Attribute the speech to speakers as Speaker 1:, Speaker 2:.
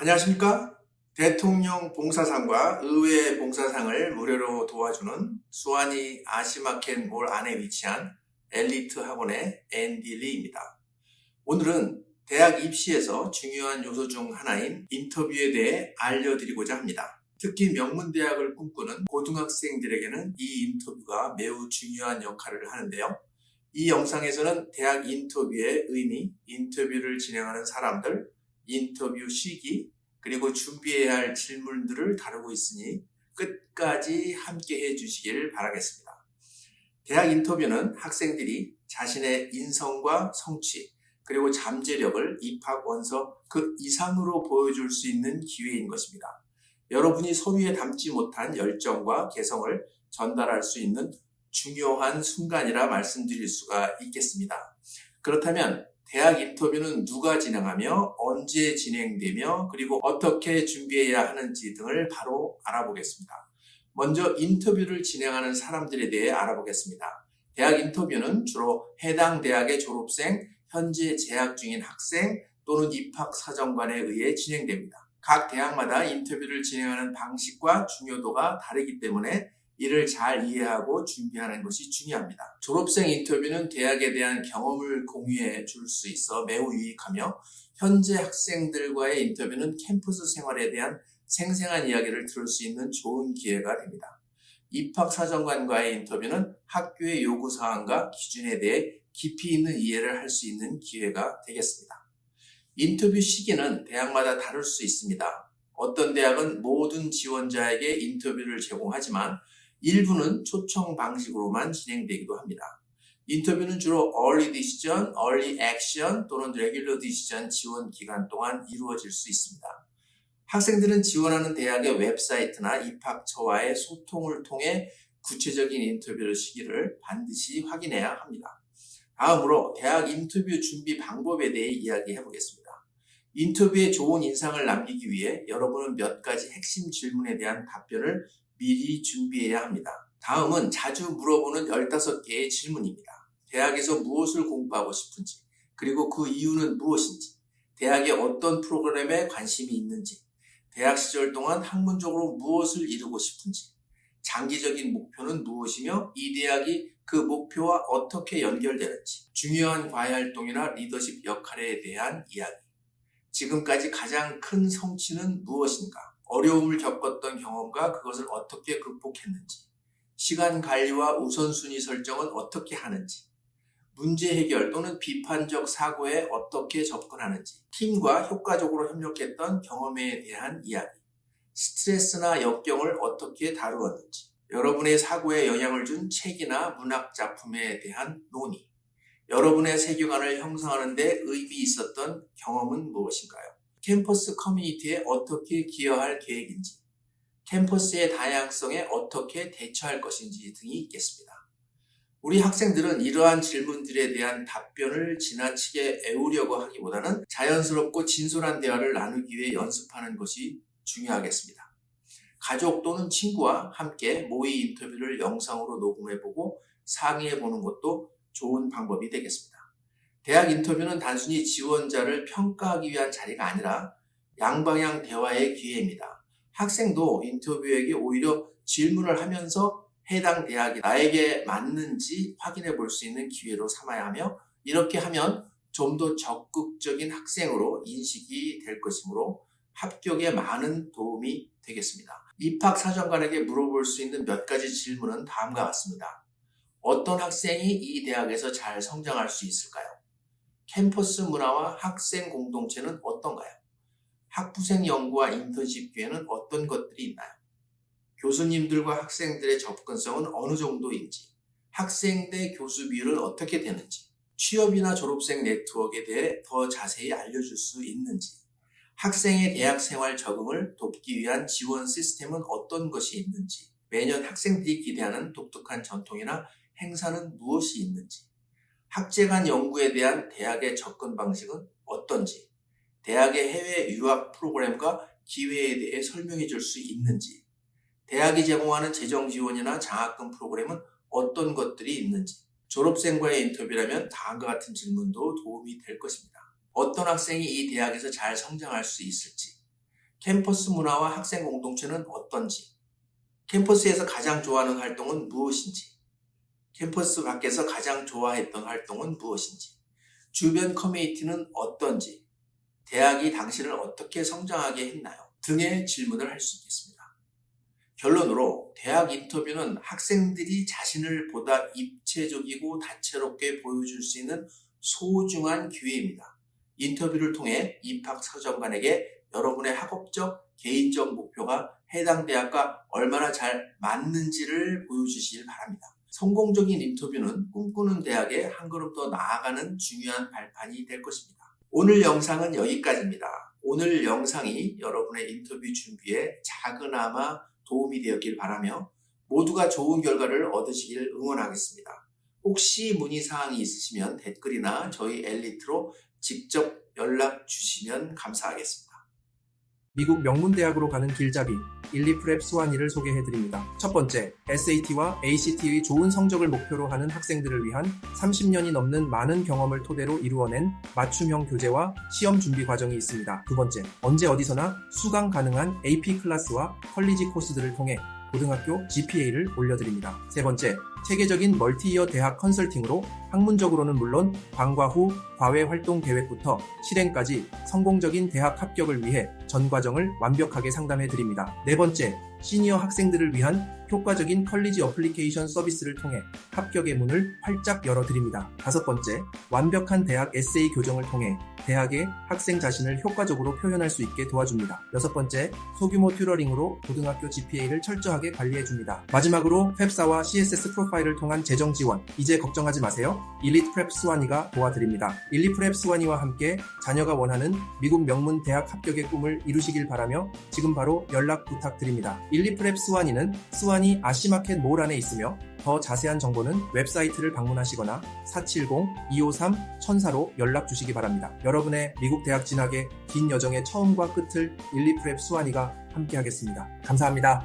Speaker 1: 안녕하십니까? 대통령 봉사상과 의회 봉사상을 무료로 도와주는 수완이 아시마켓 몰 안에 위치한 엘리트 학원의 앤디 리입니다. 오늘은 대학 입시에서 중요한 요소 중 하나인 인터뷰에 대해 알려드리고자 합니다. 특히 명문대학을 꿈꾸는 고등학생들에게는 이 인터뷰가 매우 중요한 역할을 하는데요. 이 영상에서는 대학 인터뷰의 의미, 인터뷰를 진행하는 사람들, 인터뷰 시기, 그리고 준비해야 할 질문들을 다루고 있으니 끝까지 함께 해 주시기를 바라겠습니다. 대학 인터뷰는 학생들이 자신의 인성과 성취, 그리고 잠재력을 입학 원서 그 이상으로 보여줄 수 있는 기회인 것입니다. 여러분이 서류에 담지 못한 열정과 개성을 전달할 수 있는 중요한 순간이라 말씀드릴 수가 있겠습니다. 그렇다면 대학 인터뷰는 누가 진행하며 언제 진행되며 그리고 어떻게 준비해야 하는지 등을 바로 알아보겠습니다. 먼저 인터뷰를 진행하는 사람들에 대해 알아보겠습니다. 대학 인터뷰는 주로 해당 대학의 졸업생, 현재 재학 중인 학생 또는 입학 사정관에 의해 진행됩니다. 각 대학마다 인터뷰를 진행하는 방식과 중요도가 다르기 때문에 이를 잘 이해하고 준비하는 것이 중요합니다. 졸업생 인터뷰는 대학에 대한 경험을 공유해 줄 수 있어 매우 유익하며 현재 학생들과의 인터뷰는 캠퍼스 생활에 대한 생생한 이야기를 들을 수 있는 좋은 기회가 됩니다. 입학 사정관과의 인터뷰는 학교의 요구 사항과 기준에 대해 깊이 있는 이해를 할 수 있는 기회가 되겠습니다. 인터뷰 시기는 대학마다 다를 수 있습니다. 어떤 대학은 모든 지원자에게 인터뷰를 제공하지만 일부는 초청 방식으로만 진행되기도 합니다. 인터뷰는 주로 Early Decision, Early Action 또는 Regular Decision 지원 기간 동안 이루어질 수 있습니다. 학생들은 지원하는 대학의 웹사이트나 입학처와의 소통을 통해 구체적인 인터뷰 시기를 반드시 확인해야 합니다. 다음으로 대학 인터뷰 준비 방법에 대해 이야기해 보겠습니다. 인터뷰에 좋은 인상을 남기기 위해 여러분은 몇 가지 핵심 질문에 대한 답변을 미리 준비해야 합니다. 다음은 자주 물어보는 15개의 질문입니다. 대학에서 무엇을 공부하고 싶은지, 그리고 그 이유는 무엇인지, 대학의 어떤 프로그램에 관심이 있는지, 대학 시절 동안 학문적으로 무엇을 이루고 싶은지, 장기적인 목표는 무엇이며 이 대학이 그 목표와 어떻게 연결되는지, 중요한 과외 활동이나 리더십 역할에 대한 이야기, 지금까지 가장 큰 성취는 무엇인가, 어려움을 겪었던 경험과 그것을 어떻게 극복했는지, 시간 관리와 우선순위 설정은 어떻게 하는지, 문제 해결 또는 비판적 사고에 어떻게 접근하는지, 팀과 효과적으로 협력했던 경험에 대한 이야기, 스트레스나 역경을 어떻게 다루었는지, 여러분의 사고에 영향을 준 책이나 문학 작품에 대한 논의, 여러분의 세계관을 형성하는 데 의미 있었던 경험은 무엇인가요? 캠퍼스 커뮤니티에 어떻게 기여할 계획인지, 캠퍼스의 다양성에 어떻게 대처할 것인지 등이 있겠습니다. 우리 학생들은 이러한 질문들에 대한 답변을 지나치게 애우려고 하기보다는 자연스럽고 진솔한 대화를 나누기 위해 연습하는 것이 중요하겠습니다. 가족 또는 친구와 함께 모의 인터뷰를 영상으로 녹음해보고 상의해보는 것도 좋은 방법이 되겠습니다. 대학 인터뷰는 단순히 지원자를 평가하기 위한 자리가 아니라 양방향 대화의 기회입니다. 학생도 인터뷰에게 오히려 질문을 하면서 해당 대학이 나에게 맞는지 확인해 볼 수 있는 기회로 삼아야 하며 이렇게 하면 좀 더 적극적인 학생으로 인식이 될 것이므로 합격에 많은 도움이 되겠습니다. 입학 사정관에게 물어볼 수 있는 몇 가지 질문은 다음과 같습니다. 어떤 학생이 이 대학에서 잘 성장할 수 있을까요? 캠퍼스 문화와 학생 공동체는 어떤가요? 학부생 연구와 인턴십 기회는 어떤 것들이 있나요? 교수님들과 학생들의 접근성은 어느 정도인지, 학생 대 교수 비율은 어떻게 되는지, 취업이나 졸업생 네트워크에 대해 더 자세히 알려줄 수 있는지, 학생의 대학 생활 적응을 돕기 위한 지원 시스템은 어떤 것이 있는지, 매년 학생들이 기대하는 독특한 전통이나 행사는 무엇이 있는지, 학제 간 연구에 대한 대학의 접근 방식은 어떤지, 대학의 해외 유학 프로그램과 기회에 대해 설명해 줄 수 있는지, 대학이 제공하는 재정 지원이나 장학금 프로그램은 어떤 것들이 있는지, 졸업생과의 인터뷰라면 다음과 같은 질문도 도움이 될 것입니다. 어떤 학생이 이 대학에서 잘 성장할 수 있을지, 캠퍼스 문화와 학생 공동체는 어떤지, 캠퍼스에서 가장 좋아하는 활동은 무엇인지, 캠퍼스 밖에서 가장 좋아했던 활동은 무엇인지, 주변 커뮤니티는 어떤지, 대학이 당신을 어떻게 성장하게 했나요? 등의 질문을 할 수 있겠습니다. 결론으로 대학 인터뷰는 학생들이 자신을 보다 입체적이고 다채롭게 보여줄 수 있는 소중한 기회입니다. 인터뷰를 통해 입학 사정관에게 여러분의 학업적, 개인적 목표가 해당 대학과 얼마나 잘 맞는지를 보여주시길 바랍니다. 성공적인 인터뷰는 꿈꾸는 대학에 한 걸음 더 나아가는 중요한 발판이 될 것입니다. 오늘 영상은 여기까지입니다. 오늘 영상이 여러분의 인터뷰 준비에 작은아마 도움이 되었길 바라며 모두가 좋은 결과를 얻으시길 응원하겠습니다. 혹시 문의사항이 있으시면 댓글이나 저희 엘리트로 직접 연락 주시면 감사하겠습니다.
Speaker 2: 미국 명문대학으로 가는 길잡이 1,2프랩 수완이를 소개해드립니다. 첫 번째, SAT와 ACT의 좋은 성적을 목표로 하는 학생들을 위한 30년이 넘는 많은 경험을 토대로 이루어낸 맞춤형 교재와 시험 준비 과정이 있습니다. 두 번째, 언제 어디서나 수강 가능한 AP 클래스와 컬리지 코스들을 통해 고등학교 GPA를 올려드립니다. 세 번째, 체계적인 멀티이어 대학 컨설팅으로 학문적으로는 물론 방과 후 과외 활동 계획부터 실행까지 성공적인 대학 합격을 위해 전 과정을 완벽하게 상담해 드립니다. 네 번째, 시니어 학생들을 위한 효과적인 컬리지 어플리케이션 서비스를 통해 합격의 문을 활짝 열어 드립니다. 다섯 번째, 완벽한 대학 에세이 교정을 통해 대학의 학생 자신을 효과적으로 표현할 수 있게 도와줍니다. 여섯 번째, 소규모 튜러링으로 고등학교 GPA를 철저하게 관리해 줍니다. 마지막으로 펩사와 CSS 프로 파일을 통한 재정 지원, 이제 걱정하지 마세요. 일리트 프랩 스와니가 도와드립니다. 일리 프랩 스와니와 함께 자녀가 원하는 미국 명문 대학 합격의 꿈을 이루시길 바라며 지금 바로 연락 부탁드립니다. 일리 프랩 스와니는 스와니 아시마켓 몰 안에 있으며 더 자세한 정보는 웹사이트를 방문하시거나 470-253-1000로 연락 주시기 바랍니다. 여러분의 미국 대학 진학의 긴 여정의 처음과 끝을 일리 프랩 스와니가 함께 하겠습니다. 감사합니다.